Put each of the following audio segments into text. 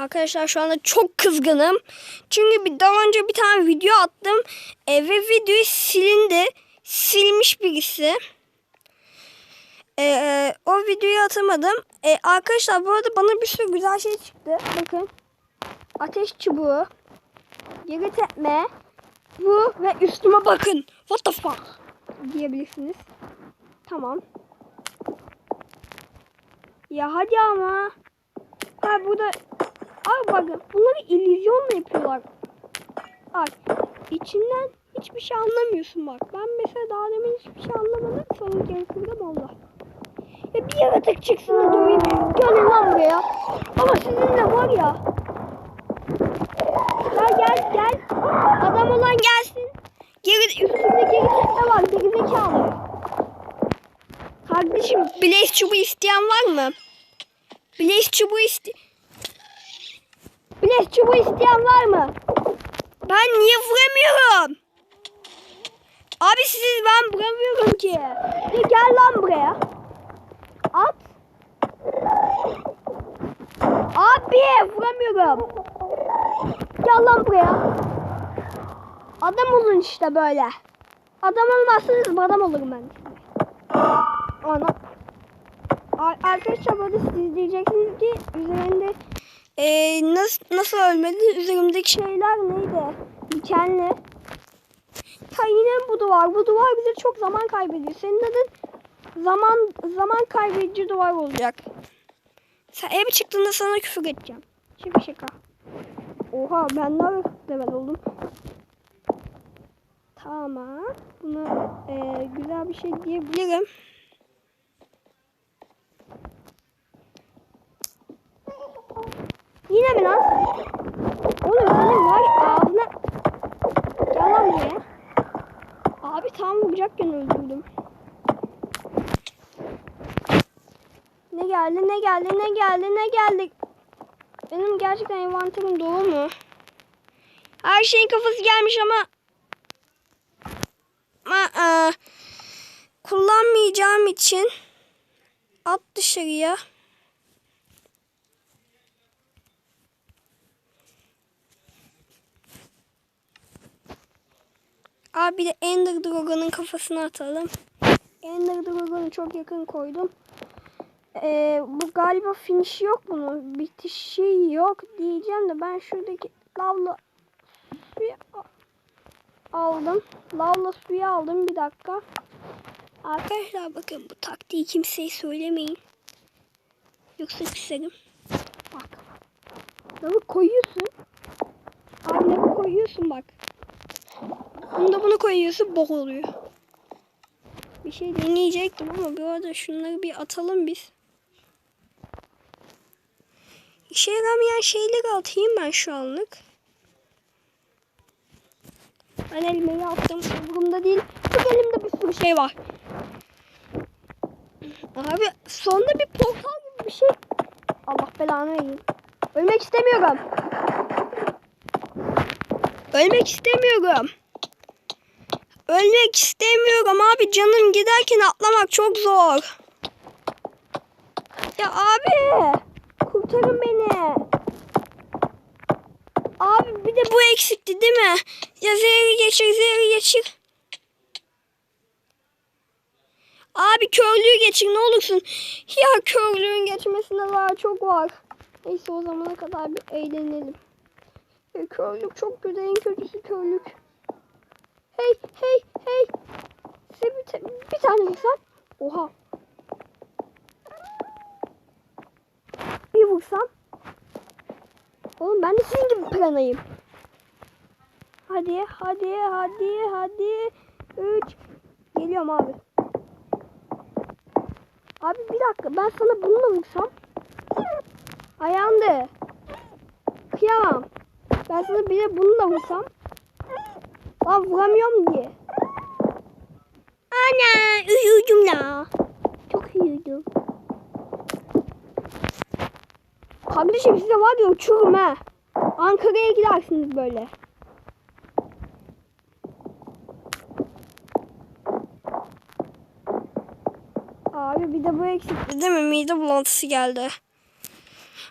Arkadaşlar şu anda çok kızgınım. Çünkü bir daha önce bir tane video attım. E, ve videoyu silindi. Silmiş birisi. E, e, o videoyu atamadım. E, arkadaşlar bu arada bana bir sürü güzel şey çıktı. Bakın. Ateş çubuğu. Geri tepme. Bu ve üstüme bakın. What the fuck? Diyebilirsiniz. Tamam. Ya hadi ama. Ha burada Abi bakın bunları illüzyonla yapıyorlar. Bak içinden hiçbir şey anlamıyorsun bak. Ben mesela daha demin hiçbir şey anlamadım. Sonra gerisinde Allah. Ya bir yaratık çıksın da döveyim. Gelin lan buraya. Ama sizinle var ya. Gel gel gel. Adam olan gelsin. Geri, üstünde geri tekne var. Geri zekalı. Kardeşim Blaze çubuğu isteyen var mı? Blaze çubuğu iste... Blaze çubuğu isteyen var mı? Ben niye vuramıyorum? Abi siz ben vuramıyorum ki. Ya gel lan buraya. At. Abi vuramıyorum. Gel lan buraya. Adam olun işte böyle. Adam olmazsanız adam olurum ben. Ana. Ar- Arkadaşlar burada siz diyeceksiniz ki üzerinde ee, nasıl, nasıl ölmedi? Üzerimdeki şeyler neydi? Dikenli. Ha yine bu duvar. Bu duvar bize çok zaman kaybediyor. Senin adın zaman zaman kaybedici duvar olacak. Sen eve çıktığında sana küfür edeceğim. Şaka şaka. Oha ben daha level oldum. Tamam. Buna e, güzel bir şey diyebilirim. Yine mi lan? Oğlum senin var ağzına... Gel lan buraya. Abi vuracakken öldürdüm. Ne geldi ne geldi ne geldi ne geldi. Benim gerçekten envanterim dolu mu? Her şeyin kafası gelmiş ama... Ama e, kullanmayacağım için at dışarıya. Abi de Ender Dragon'un kafasına atalım. Ender Dragon'u çok yakın koydum. Ee, bu galiba finish yok bunun. Bitişi yok diyeceğim de ben şuradaki lavla suyu aldım. Lavla suyu aldım. Bir dakika. Arkadaşlar bakın bu taktiği kimseye söylemeyin. Yoksa küserim. Bak. Lavı koyuyorsun. Abi koyuyorsun bak. Bunda bunu koyuyorsun bok oluyor. Bir şey deneyecektim ama bu arada şunları bir atalım biz. İşe yaramayan şeyleri atayım ben şu anlık. Ben elmayı attım. Umurumda değil. Bak elimde bir sürü şey var. Abi sonunda bir portal gibi bir şey. Allah belanı vereyim. Ölmek istemiyorum. Ölmek istemiyorum. Ölmek istemiyorum abi canım giderken atlamak çok zor. Ya abi kurtarın beni. Abi bir de bu eksikti değil mi? Ya zehri geçir zehri geçir. Abi körlüğü geçir ne olursun. Ya körlüğün geçmesine daha çok var. Neyse o zamana kadar bir eğlenelim. Ya körlük çok kötü en kötüsü körlük. Hey hey hey. Size bir, ta- bir tane vursam. Oha. Bir vursam. Oğlum ben de sizin gibi planayım. Hadi hadi hadi hadi. Üç. Geliyorum abi. Abi bir dakika ben sana bununla vursam. Ayağımda. Kıyamam. Ben sana bir de bununla vursam. Lan vuramıyorum diye. Ana uyudum la. Çok uyudum. Kardeşim size var ya uçurum ha. Ankara'ya gidersiniz böyle. Abi bir de bu eksikti değil mi? Mide bulantısı geldi.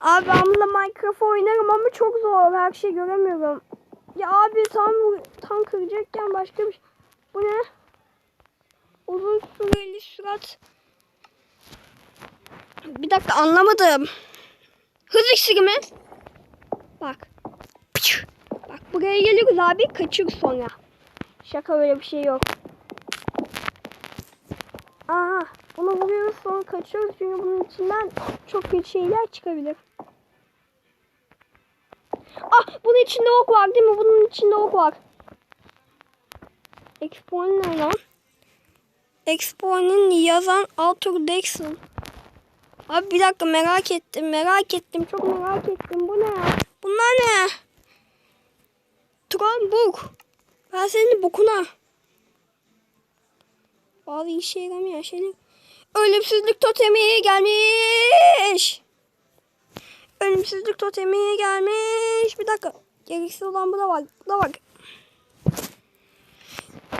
Abi ben bununla Minecraft oynarım ama çok zor. Her şeyi göremiyorum. Ya abi tam tam kıracakken başka bir şey. Bu ne? Uzun süreli sürat. Bir dakika anlamadım. Hız iksiri mi? Bak. Bak buraya geliyoruz abi kaçır sonra. Şaka öyle bir şey yok. Aha bunu vuruyoruz sonra kaçıyoruz çünkü bunun içinden çok kötü şeyler çıkabilir. Ah bunun içinde ok var değil mi? Bunun içinde ok var. Expo'nun ne lan? Expo'nun yazan Arthur Dixon. Abi bir dakika merak ettim merak ettim çok merak ettim. Bu ne? Bunlar ne? Tron Book. Ben senin bokuna. Bazı işe yaramayan şeyler. Ölümsüzlük totemi gelmiş. Ölümsüzlük totemi gelmiş. Bir dakika. Gereksiz olan bu da var. Bu da var.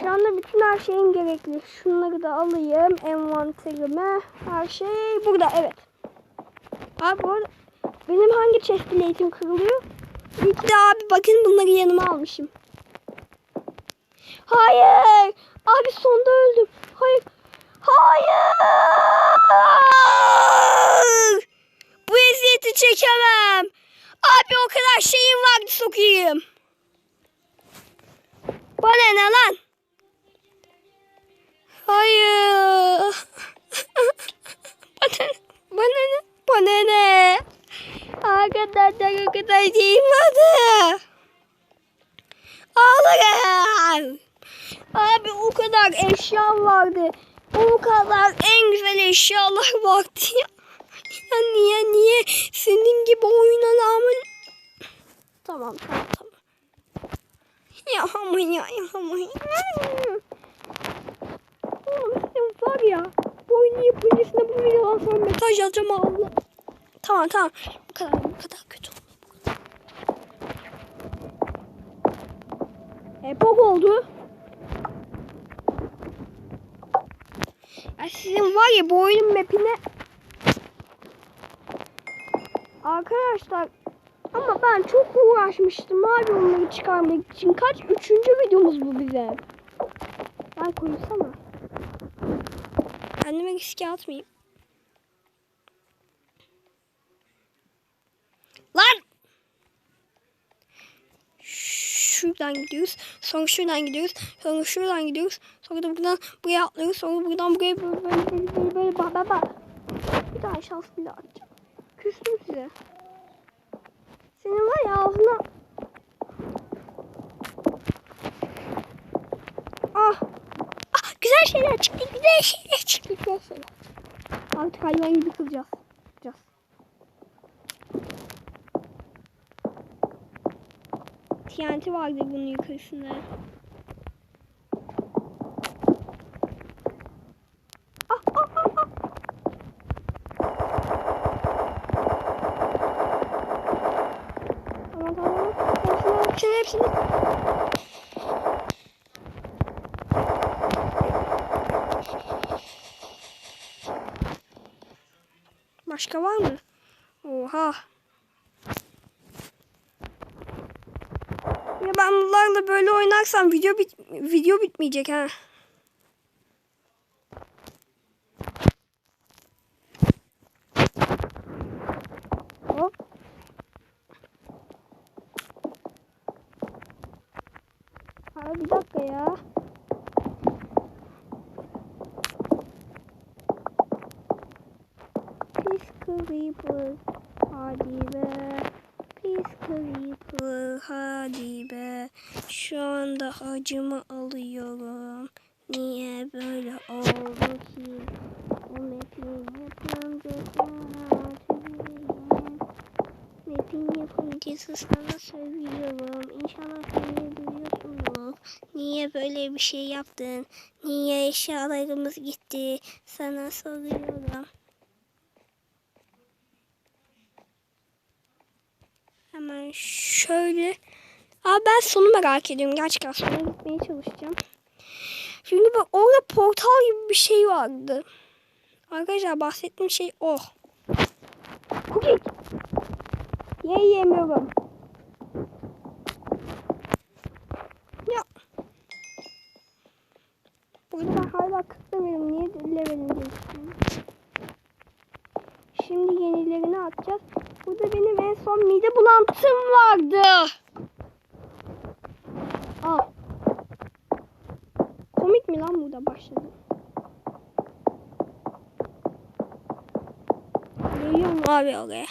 Şu anda bütün her şeyim gerekli. Şunları da alayım. Envanterime. Her şey burada. Evet. Abi bu arada benim hangi chest plate'im kırılıyor? İyi de abi bakın bunları yanıma almışım. Hayır. Abi sonda öldüm. Hayır. Hayır. Bu eziyeti çekemem. Abi o kadar şeyim vardı sokayım. Bana ne lan? Hayır. bana, bana ne? Bana ne? Arkadaşlar o kadar şeyim vardı. Ağlarım. Abi o kadar eşya vardı. O kadar en güzel eşyalar vardı ya. Ya niye niye senin gibi oyuna rağmen... Tamam tamam tamam. Ya ama ya ya ama ya. Oğlum sen var ya. Bu oyunu yapıncısında bu videodan sonra mesaj yazacağım Allah. Tamam tamam. Bu kadar bu kadar kötü oldu. Epok oldu. Ya sizin var ya bu oyunun mapine Arkadaşlar ama ben çok uğraşmıştım abi onları çıkarmak için. Kaç? Üçüncü videomuz bu bize. Ben koysana. Kendime riske atmayayım. Lan! Şuradan gidiyoruz. Sonra şuradan gidiyoruz. Sonra şuradan gidiyoruz. Sonra da buradan buraya atlıyoruz. Sonra buradan buraya böyle böyle böyle, böyle bak bak bak. Bir daha şans bile atacağım. Küstüm size. Senin var ya ağzına... Ah! Ah! Güzel şeyler çıktı. Güzel şeyler çıktı. Güzel şeyler. Artık hayvan gibi kılacağız. Kılacağız. TNT vardı bunun yukarısında. Ah, ah, ah, ah. Tamam tamam. Hepsini hepsini hepsini. Başka var mı? Oha. Ya ben bunlarla böyle oynarsam video bit video bitmeyecek ha. Hop. Abi bir dakika ya. Pis creeper. Hadi be. Pis creeper. Hadi be. Şu anda acımı alıyorum. Niye böyle oldu ki? O map'in yapımcısı Map'in yapımcısı sana söylüyorum. İnşallah beni duyuyorsunuz. Niye böyle bir şey yaptın? Niye eşyalarımız gitti? Sana soruyorum. Hemen şöyle. Aa ben sonu merak ediyorum. Gerçekten sona gitmeye çalışacağım. Çünkü bak orada portal gibi bir şey vardı. Arkadaşlar bahsettiğim şey o. Cookie. Yiyemiyorum. Ya. Burada ben hala 40 levelim. Niye levelim değiştirdim? Şimdi yenilerini atacağız. Burada son mide bulantım vardı. Aa. Komik mi lan burada başladı? Geliyorum abi oraya.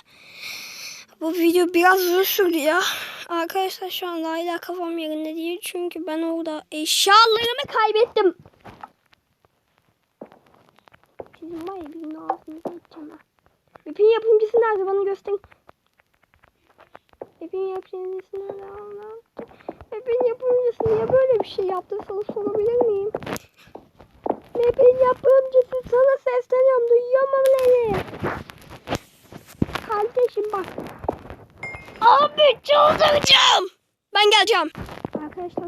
Bu video biraz uzun sürdü ya. Arkadaşlar şu an hala kafam yerinde değil. Çünkü ben orada eşyalarımı kaybettim. Sizin var ya birinin edeceğim ha. Ipin yapımcısı nerede bana gösterin. Ipin yapımcısı nerede? Allah. Ipin yapımcısı niye böyle bir şey yaptı sana sorabilir miyim? Ipin yapımcısı sana sesleniyorum duyuyor mu beni? Kardeşim bak. Abi çıldıracağım. Ben geleceğim. Arkadaşlar